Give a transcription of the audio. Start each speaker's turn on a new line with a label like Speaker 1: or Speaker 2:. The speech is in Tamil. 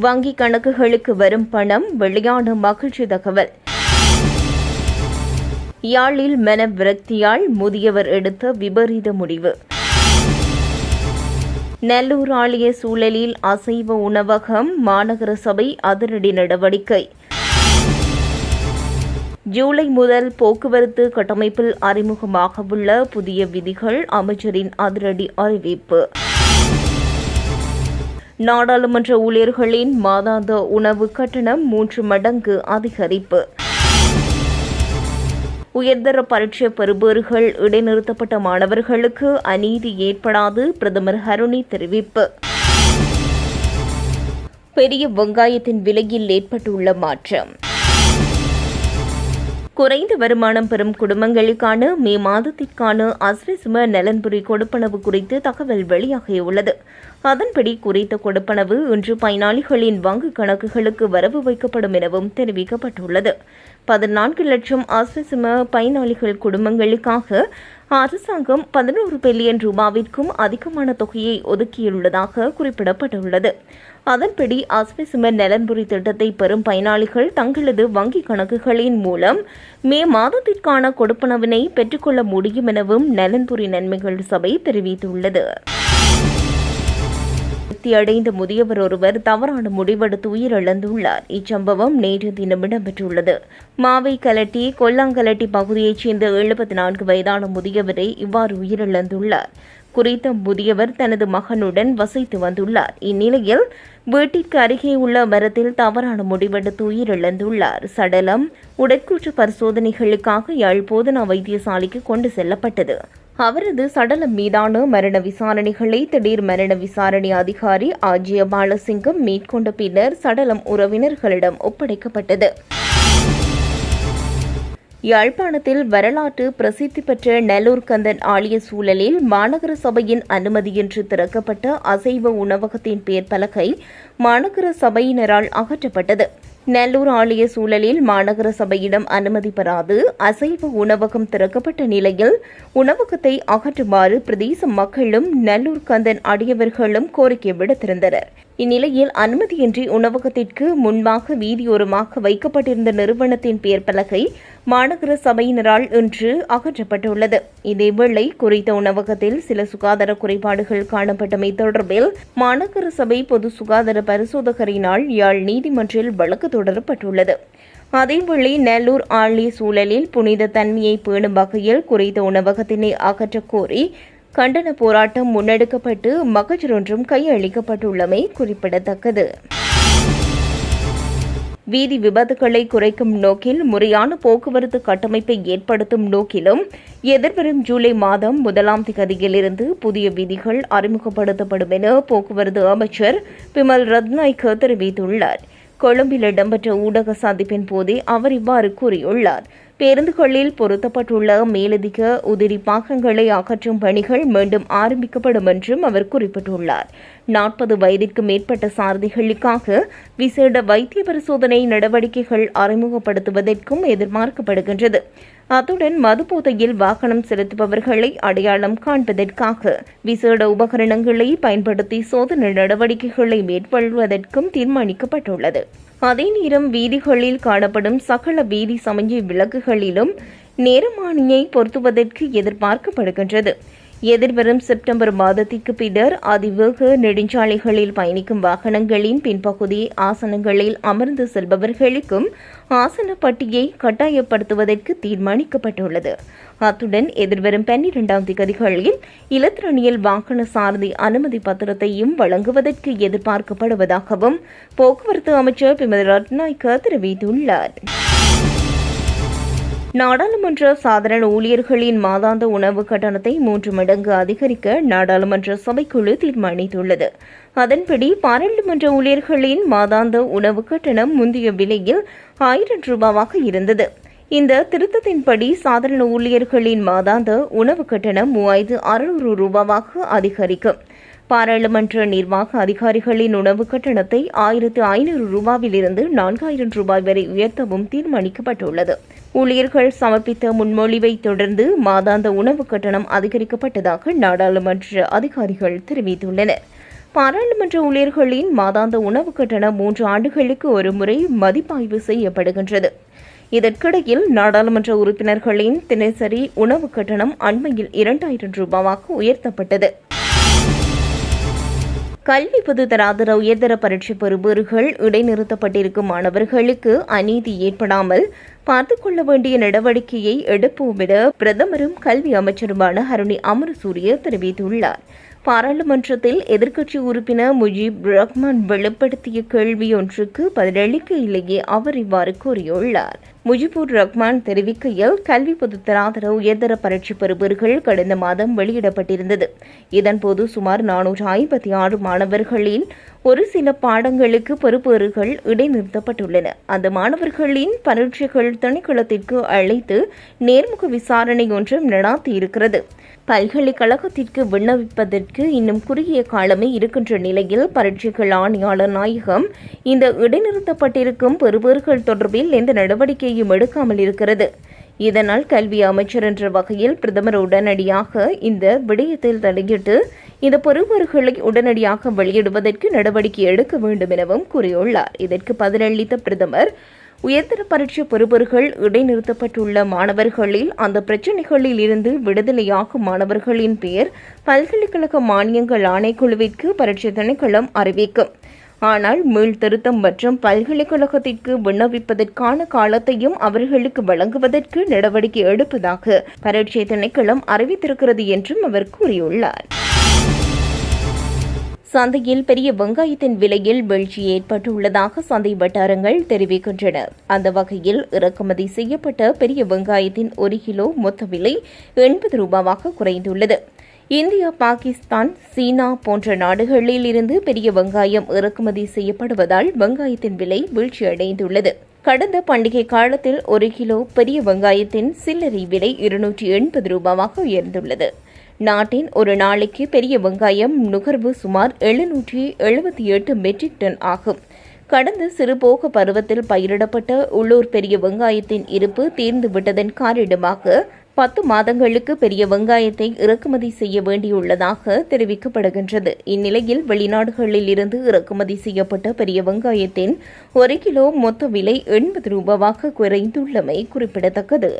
Speaker 1: வங்கி கணக்குகளுக்கு வரும் பணம் வெளியான மகிழ்ச்சி தகவல். யாழில் மன விரக்தியால் முதியவர் எடுத்த விபரீத முடிவு. நெல்லூர் ஆலய சூழலில் அசைவ உணவகம் மாநகர சபை அதிரடி நடவடிக்கை. ஜூலை முதல் போக்குவரத்து கட்டமைப்பில் அறிமுகமாகவுள்ள புதிய விதிகள் அமைச்சரின் அதிரடி அறிவிப்பு. நாடாளுமன்ற ஊழியர்களின் மாதாந்த உணவு கட்டணம் மூன்று மடங்கு அதிகரிப்பு. உயர்தர பரீட்சை பெறுபவர்கள் இடைநிறுத்தப்பட்ட மாணவர்களுக்கு அநீதி ஏற்படாது பிரதமர் ஹருணி தெரிவிப்பு. பெரிய வெங்காயத்தின் விலையில் ஏற்பட்டுள்ள மாற்றம். குறைந்த வருமானம் பெறும் குடும்பங்களுக்கான மே மாதத்திற்கான அஸ்ரிசும நலன்புரி கொடுப்பனவு குறித்து தகவல் வெளியாகியுள்ளது. அதன்படி குறித்த கொடுப்பனவு இன்று பயனாளிகளின் வங்கிக் கணக்குகளுக்கு வரவு வைக்கப்படும் எனவும் தெரிவிக்கப்பட்டுள்ளது. பதினான்கு லட்சம் அஸ்வசும பயனாளிகள் குடும்பங்களுக்காக அரசாங்கம் பதினோரு பில்லியன் ரூபாவிற்கும் அதிகமான தொகையை ஒதுக்கியுள்ளதாக குறிப்பிடப்பட்டுள்ளது. அதன்படி அஸ்வசும நலன்புரி திட்டத்தை பெறும் பயனாளிகள் தங்களது வங்கிக் கணக்குகளின் மூலம் மே மாதத்திற்கான கொடுப்பனவினை பெற்றுக்கொள்ள முடியும் எனவும் நலன்புரி நன்மைகள் சபை தெரிவித்துள்ளது. அடைந்த முதியவர் ஒருவர் தவறான முடிவெடுத்து உயிரிழந்துள்ளார். இச்சம்பவம் நேற்று தினம் இடம்பெற்றுள்ளது. மாவை கலட்டி கொல்லாங்கலட்டி பகுதியைச் சேர்ந்த எழுபத்தி நான்கு வயதான முதியவரை இவ்வாறு உயிரிழந்துள்ளார். குறித்த முதியவர் தனது மகனுடன் வசித்து வந்துள்ளார். இந்நிலையில் வீட்டிற்கு அருகே உள்ள மரத்தில் தவறான முடிவெடுத்து உயிரிழந்துள்ளார். சடலம் உடற்கூற்று பரிசோதனைகளுக்காக யாழ் போதனா வைத்தியசாலைக்கு கொண்டு செல்லப்பட்டது. அவரது சடலம் மீதான மரண விசாரணைகளை திடீர் மரண விசாரணை அதிகாரி ஆஜிய பாலசிங்கம் மேற்கொண்ட பின்னர் சடலம் உறவினர்களிடம் ஒப்படைக்கப்பட்டது. யாழ்ப்பாணத்தில் வரலாற்று பிரசித்தி பெற்ற நெல்லூர் கந்தன் ஆலய சூழலில் மாநகர சபையின் அனுமதியின்றி திறக்கப்பட்ட அசைவ உணவகத்தின் பெயர் பலகை மாநகர சபையினரால் அகற்றப்பட்டது. நெல்லூர் ஆலய சூழலில் மாநகர சபையிடம் அனுமதி பெறாது. அசைவ உணவகம் திறக்கப்பட்ட நிலையில் உணவகத்தை அகற்றுமாறு பிரதேச மக்களும் நல்லூர் கந்தன் அடியவர்களும் கோரிக்கை விடுத்திருந்தனர். இந்நிலையில் அனுமதியின்றி உணவகத்திற்கு முன்பாக வீதியோரமாக வைக்கப்பட்டிருந்த நிறுவனத்தின் பெயர் பலகை மாநகர சபையினரால் இன்று அகற்றப்பட்டுள்ளது. இதேவேளை குறித்த உணவகத்தில் சில சுகாதார குறைபாடுகள் காணப்பட்டமை தொடர்பில் மாநகர சபை பொது சுகாதார பரிசோதகரினால் யாழ் நீதிமன்றில் வழக்கு தொடரப்பட்டுள்ளது. அதேவேளை நெல்லூர் ஆலய சூழலில் புனித தன்மையை பேணும் வகையில் குறித்த உணவகத்தினை அகற்றக் கோரி கண்டன போராட்டம் முன்னெடுக்கப்பட்டு மகஜர் ஒன்றும் கையளிக்கப்பட்டுள்ளமை குறிப்பிடத்தக்கது. வீதி விபத்துகளை குறைக்கும் நோக்கில் முறையான போக்குவரத்து கட்டமைப்பை ஏற்படுத்தும் நோக்கிலும் எதிர்வரும் ஜூலை மாதம் முதலாம் திகதியிலிருந்து புதிய விதிகள் அறிமுகப்படுத்தப்படும் என போக்குவரத்து அமைச்சர் பிமல் ரத்நாய்க்கு தெரிவித்துள்ளார். கொழும்பில் இடம்பெற்ற ஊடக சந்திப்பின் போதே அவர் இவ்வாறு கூறியுள்ளார். பேருந்துகளில் பொருத்தப்பட்டுள்ள மேலதிக உதிரி பாகங்களை அகற்றும் பணிகள் மீண்டும் ஆரம்பிக்கப்படும் என்றும் அவர் குறிப்பிட்டுள்ளார். நாற்பது வயதிற்கு மேற்பட்ட சாரதிகளுக்காக விசேட வைத்திய பரிசோதனை நடவடிக்கைகள் அறிமுகப்படுத்துவதற்கும் எதிர்பார்க்கப்படுகின்றது. அத்துடன் மதுபோதையில் வாகனம் செலுத்துபவர்களை அடையாளம் காண்பதற்காக விசேட உபகரணங்களை பயன்படுத்தி சோதனை நடவடிக்கைகளை மேற்கொள்வதற்கும் தீர்மானிக்கப்பட்டுள்ளது. அதே நேரம் வீதிகளில் காணப்படும் சகல வீதி சமஞ்சை விளக்குகளிலும் நேரமானியை பொருத்துவதற்கு எதிர்பார்க்கப்படுகின்றது. எதிர்வரும் செப்டம்பர் மாதத்திற்கு பின்னர் அதிவேக நெடுஞ்சாலைகளில் பயணிக்கும் வாகனங்களின் பின்பகுதி ஆசனங்களில் அமர்ந்து செல்பவர்களுக்கும் ஆசன பட்டியை கட்டாயப்படுத்துவதற்கு தீர்மானிக்கப்பட்டுள்ளது. அத்துடன் எதிர்வரும் பன்னிரெண்டாம் திகதிகளில் இலத்திரனியல் வாகன சாரதி அனுமதி பத்திரத்தையும் வழங்குவதற்கு எதிர்பார்க்கப்படுவதாகவும் போக்குவரத்து அமைச்சர் பிமதி ரட்நாய்க்கு தெரிவித்துள்ளார். நாடாளுமன்ற சாதாரண ஊழியர்களின் மாதாந்த உணவு கட்டணத்தை மூன்று மடங்கு அதிகரிக்க நாடாளுமன்ற சபைக்குழு தீர்மானித்துள்ளது. அதன்படி பாராளுமன்ற ஊழியர்களின் மாதாந்த உணவு கட்டணம் முந்தைய விலையில் ஆயிரம் ரூபாவாக இருந்தது. இந்த திருத்தத்தின்படி சாதாரண ஊழியர்களின் மாதாந்த உணவு கட்டணம் மூவாயிரத்து அறுநூறு ரூபாவாக அதிகரிக்கும். பாராளுமன்ற நிர்வாக அதிகாரிகளின் உணவு கட்டணத்தை ஆயிரத்து ஐநூறு ரூபாவிலிருந்து நான்காயிரம் ரூபாய் வரை உயர்த்தவும் தீர்மானிக்கப்பட்டுள்ளது. ஊழியர்கள் சமர்ப்பித்த முன்மொழிவை தொடர்ந்து மாதாந்த உணவு கட்டணம் அதிகரிக்கப்பட்டதாக நாடாளுமன்ற அதிகாரிகள் தெரிவித்துள்ளனர். பாராளுமன்ற ஊழியர்களின் மாதாந்த உணவு கட்டணம் மூன்று ஆண்டுகளுக்கு ஒரு முறை மதிப்பாய்வு செய்யப்படுகின்றது. இதற்கிடையில் நாடாளுமன்ற உறுப்பினர்களின் தினசரி உணவு கட்டணம் அண்மையில் இரண்டாயிரம் ரூபாவாக உயர்த்தப்பட்டது. கல்வி பொதுத்தராதர உயர்தர பரீட்சை பெறுபவர்கள் இடைநிறுத்தப்பட்டிருக்கும் மாணவர்களுக்கு அநீதி ஏற்படாமல் பார்த்து கொள்ள வேண்டிய நடவடிக்கையை எடுப்போம் என பிரதமரும் கல்வி அமைச்சருமான ஹருணி அமரசூரிய தெரிவித்துள்ளார். பாராளுமன்றத்தில் எதிர்க்கட்சி உறுப்பினர் முஜீப் ரஹ்மான் வெளிப்படுத்திய கேள்வி ஒன்றுக்கு பதிலளிக்கையிலேயே அவர் இவ்வாறு கூறியுள்ளார். முஜிபுர் ரஹ்மான் தெரிவிக்கையில் கல்வி பொதுத்தராதர உயர்தர பரீட்சை பெறுபவர்கள் கடந்த மாதம் வெளியிடப்பட்டிருந்தது. இதன்போது சுமார் நானூற்று ஐம்பத்தி ஆறு மாணவர்களின் ஒரு சில பாடங்களுக்கு பெறுபேறுகள் இடைநிறுத்தப்பட்டுள்ளன. அந்த மாணவர்களின் பரீட்சைகள் திணைக்களத்திற்கு அழைத்து நேர்முக விசாரணை ஒன்றும் நடாத்தியிருக்கிறது. பல்கலைக்கழகத்திற்கு விண்ணப்பிப்பதற்கு இன்னும் குறுகிய காலமே இருக்கின்ற நிலையில் பரீட்சைகள் ஆணையாளர் நாயகம் இந்த இடைநிறுத்தப்பட்டிருக்கும் பெறுபேறுகள் தொடர்பில் எந்த நடவடிக்கையும் எடுக்காமல் இருக்கிறது. இதனால் கல்வி அமைச்சர் என்ற வகையில் பிரதமர் உடனடியாக இந்த விடயத்தில் தலையிட்டு இந்த பெறுபவர்களை உடனடியாக வெளியிடுவதற்கு நடவடிக்கை எடுக்க வேண்டும் எனவும் கூறியுள்ளார். இதற்கு பதிலளித்த பிரதமர் உயர்தர பரீட்சை பெறுபவர்கள் இடைநிறுத்தப்பட்டுள்ள மாணவர்களில் அந்த பிரச்சினைகளில் இருந்து விடுதலையாகும் மாணவர்களின் பெயர் பல்கலைக்கழக மானியங்கள் ஆணைக்குழுவிற்கு பரீட்சை திணைக்களம் அறிவிக்கும். ஆனால் மீள்திருத்தம் மற்றும் பல்கலைக்கழகத்திற்கு விண்ணப்பிப்பதற்கான காலத்தையும் அவர்களுக்கு வழங்குவதற்கு நடவடிக்கை எடுப்பதாக பரீட்சை திணைக்களம் அறிவித்திருக்கிறது என்றும் அவர் கூறியுள்ளார். சந்தையில் பெரிய வெங்காயத்தின் விலையில் வீழ்ச்சி ஏற்பட்டுள்ளதாக சந்தை வட்டாரங்கள் தெரிவிக்கின்றன. அந்த வகையில் இறக்குமதி செய்யப்பட்ட பெரிய வெங்காயத்தின் ஒரு கிலோ மொத்த விலை எண்பது ரூபாவாக குறைந்துள்ளது. இந்தியா பாகிஸ்தான் சீனா போன்ற நாடுகளில் இருந்து பெரிய வெங்காயம் இறக்குமதி செய்யப்படுவதால் வெங்காயத்தின் விலை வீழ்ச்சியடைந்துள்ளது கடந்த பண்டிகை காலத்தில் ஒரு கிலோ பெரிய வெங்காயத்தின் சில்லறை விலை இருநூற்றி எண்பது ரூபாவாக உயர்ந்துள்ளது. நாட்டின் ஒரு நாளைக்கு பெரிய வெங்காயம் நுகர்வு சுமார் எழுநூற்றி எழுபத்தி எட்டு மெட்ரிக் டன் ஆகும். கடந்த சிறுபோக பருவத்தில் பயிரிடப்பட்ட உள்ளூர் பெரிய வெங்காயத்தின் இருப்பு தீர்ந்து விட்டதன் காரணமாக பத்து மாதங்களுக்கு பெரிய வெங்காயத்தை இறக்குமதி செய்ய வேண்டியுள்ளதாக தெரிவிக்கப்படுகின்றது. இந்நிலையில் வெளிநாடுகளில் இருந்து இறக்குமதி செய்யப்பட்ட பெரிய வெங்காயத்தின் ஒரு கிலோ மொத்த விலை எண்பது ரூபாவாக குறைந்துள்ளமை குறிப்பிடத்தக்கது.